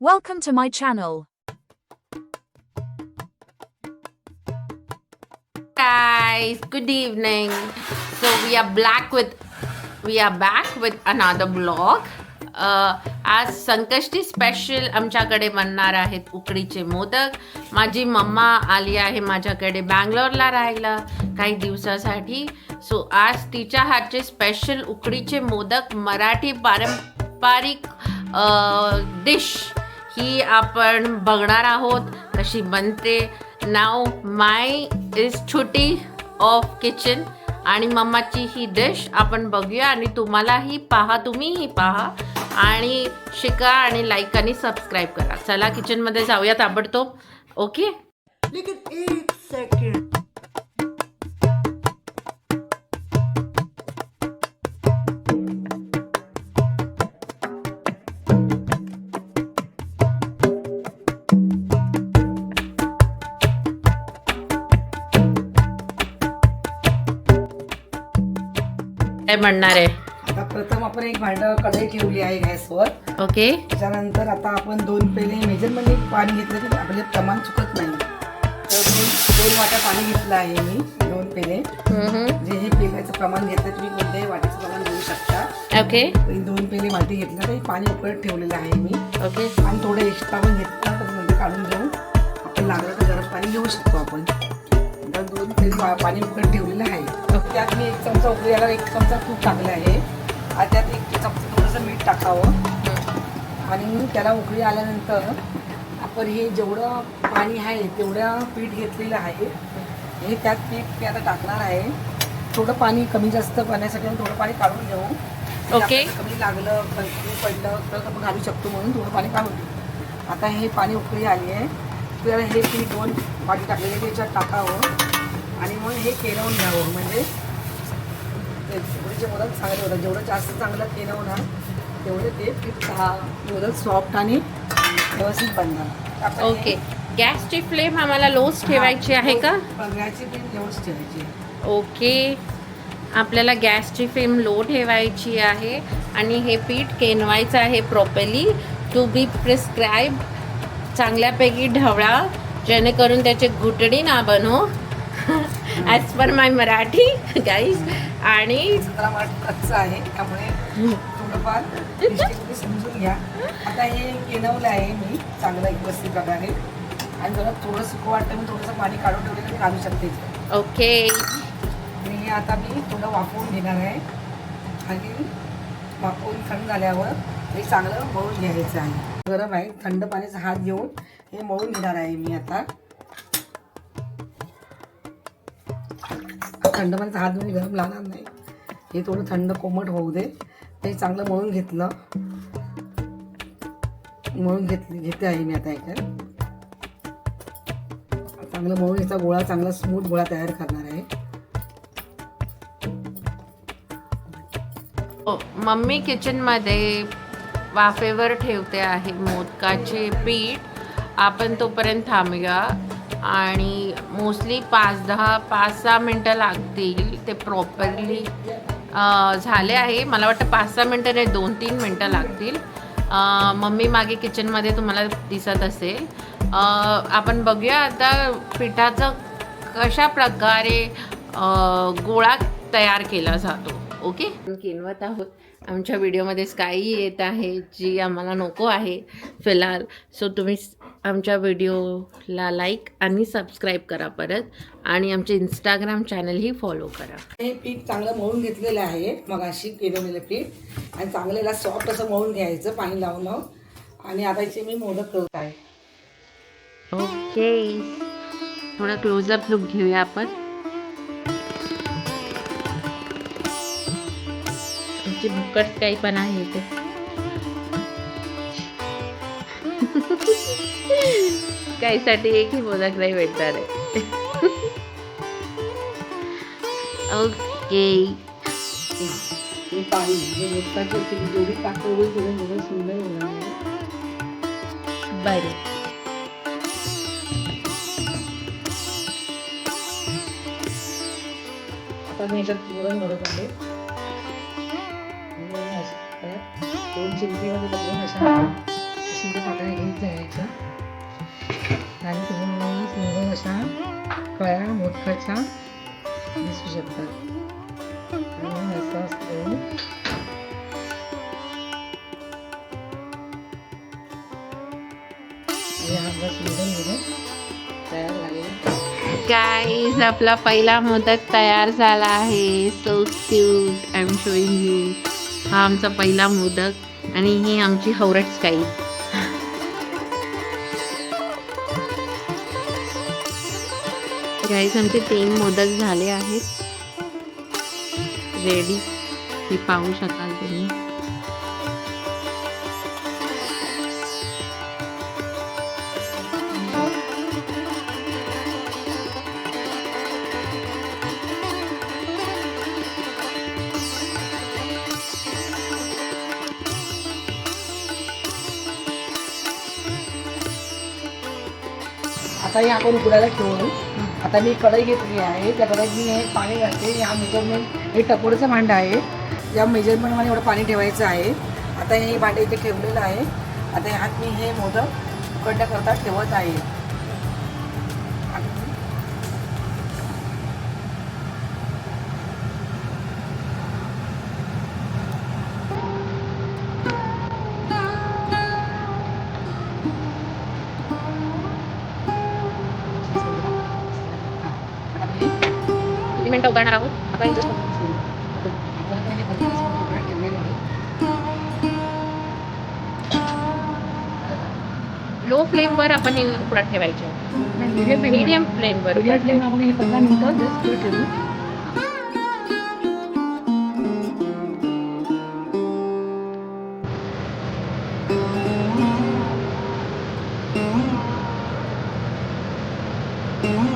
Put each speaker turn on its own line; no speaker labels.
Welcome to my channel.
guys good evening. So we are black with we are back with another vlog. Uh, आज Sankashti special आमच्याकडे बनणार आहेत उकडीचे मोदक. माझी mamma आली आहे माझ्याकडे बँगलोरला राहायला काही दिवसासाठी. सो आज तिच्या हातचे स्पेशल उकडीचे मोदक मराठी पारंपरिक uh, डिश ही आपण बघणार आहोत कशी बनते. नाव my is Chhoti of kitchen आणि मम्माची ही डिश आपण बघूया आणि तुम्हालाही पहा तुम्हीही पहा. आणि शिका आणि लाईक आणि सबस्क्राईब करा. चला किचनमध्ये जाऊया ताबडतोब. ओके
लेकिन एक सेकंड
काय म्हणणार आहे?
आता प्रथम आपण एक भांड कढई ठेवली आहे गॅसवर.
ओके.
त्याच्यानंतर आता आपण दोन पेले मेजरमध्ये पाणी घेतलं की आपले प्रमाण चुकत नाही. तर दोन दोन वाट्या पाणी घेतलं आहे मी दोन पेले. जे हे पेल्याचं प्रमाण घेतलं तुम्ही कोणत्याही वाटीचं प्रमाण घेऊ शकता.
ओके.
दोन पेले वाटी घेतलं तर पाणी उकळत ठेवलेलं आहे मी.
ओके.
आणि थोडं एक्स्ट्रा पण घेतलं तर नंतर काढून घेऊ आपण लागलं तर गरम पाणी घेऊ शकतो आपण. दोन पेले पाणी उकळत ठेवलेलं आहे. त्यात मी एक चमचा उकळी याला एक चमचा तूप टाकलं आहे. आणि त्यात एक चमचा थोडंसं मीठ टाकावं. आणि त्याला उकळी आल्यानंतर आपण हे जेवढं पाणी आहे तेवढं पीठ घेतलेलं आहे हे त्यात पीठ मी आता टाकणार आहे. थोडं पाणी कमी जास्त पाण्यासाठी आपण थोडं पाणी काढून घेऊ.
ओके.
कमी लागलं कमी पडलं तर आपण घालू शकतो म्हणून थोडं पाणी काढून घेऊ. आता हे पाणी उकळी आली आहे. तर हे पीठ दोन वाटी टाकलेले त्याच्यात टाकावं. आणि मग हे केलवून घ्यावं म्हणजे ते मोदक चांगले होतात जेवढं जास्त चांगलं केलं ना तेवढे ते पीठ मोदक सॉफ्ट आणि व्यवस्थित बनणार.
ओके गॅसची फ्लेम आम्हाला लोच ठेवायची आहे का?
पगड्याची पीठ व्यवस्थित ठेवायची
ओके आपल्याला गॅसची फ्लेम लो ठेवायची आहे आणि हे पीठ केनवायचं आहे प्रॉपरली टू बी प्रिस्क्राईब चांगल्यापैकी ढवळा जेणेकरून त्याचे घुटणी ना बनो. As per my Marathi guys आणि
आहे त्यामुळे थोडंफार समजून घ्या. आता हे केनवलं आहे मी चांगलं एक व्यवस्थित प्रकारे. आणि जरा थोडं सुकं वाटतं मी थोडंसं पाणी काढून मी घालू शकते.
ओके
आणि हे आता मी थोडं वाफवून घेणार आहे. आणि वाफवून थंड झाल्यावर हे चांगलं मळून घ्यायचं आहे. गरम आहे थंड पाण्याचा हात घेऊन हे मळून घेणार आहे मी आता. थंड पाण्याचा हात म्हणजे गरम लागणार नाही. हे थोडं थंड कोमट होऊ दे. ते चांगलं मळून घेतलं. मळून घेतली. घेते आहे मी आता एक चांगलं मळून याचा गोळा चांगला स्मूथ गोळा तयार करणार आहे.
हो, मम्मी किचनमध्ये वाफेवर ठेवते आहे मोदकाचे पीठ. आपण तोपर्यंत थांबूया. आणि मोस्टली पाच दहा पाच सहा मिनटं लागतील ते प्रॉपरली झाले आहे. मला वाटतं पाच सहा मिनटं नाही दोन तीन मिनटं लागतील. मम्मी मागे किचनमध्ये तुम्हाला दिसत असेल. आपण बघूया आता पिठाचं कशा प्रकारे गोळा तयार केला जातो. ओके केनवत आहोत. आमच्या व्हिडिओमध्ये स्काई येत आहे जी आम्हाला नको आहे फिलहाल. सो तुम्ही आमच्या व्हिडिओला लाईक आणि सबस्क्राईब करा परत. आणि आमचे इंस्टाग्राम चॅनलही फॉलो करा.
हे पीठ चांगलं मळून घेतलेलं आहे. मग अशी केलेलं पीठ. आणि चांगलं याला सॉफ्ट असं मळून घ्यायचं पाणी लावून मग. आणि आता इथे मी मोदक करत आहे.
ओके थोडा क्लोजअप लुक घेऊया आपण. आमची भुकट काही पण आहे ते काहीसाठी एकही मोदक नाही भेटणार आहे. ओके.
हे पाणी जे मोदकाची ती जेवढी पातळ होईल तेवढं मोदक सुंदर होणार आहे.
बरं.
आता मी याच्यात पुरण भरत आहे. चिमटीमध्ये बघून घेत आणि तुम्ही अशा कळ्या मोदकाच्या दिसू शकतात. आणि असं असतो.
गाईज आपला पहिला मोदक तयार झाला आहे. So cute I am showing you हा आमचा पहिला मोदक. आणि ही आमची हवरट स्काई गाईज आमचे तीन मोदक झाले आहेत. रेडी हे पाहू शकाल तुम्ही?
हे आपण उकडायला ठेवू आता मी कढई घेतली आहे त्या कढईत मी हे पाणी घालते. या मेजरमेंट हे टपोरचं भांडं आहे. या मेजरमेंटमध्ये एवढं पाणी ठेवायचं आहे. आता हे भांडं इथे ठेवलेलं आहे. आता ह्यात मी हे मोदक उकडण्याकरता ठेवत आहे.
किती मिनटं आहोत आता इथं लो फ्लेमवर आपण हे उकडत ठेवायचे. मीडियम फ्लेमवर
आपण हे पंधरा मिनिटं जस्ट ठेवू.
Thank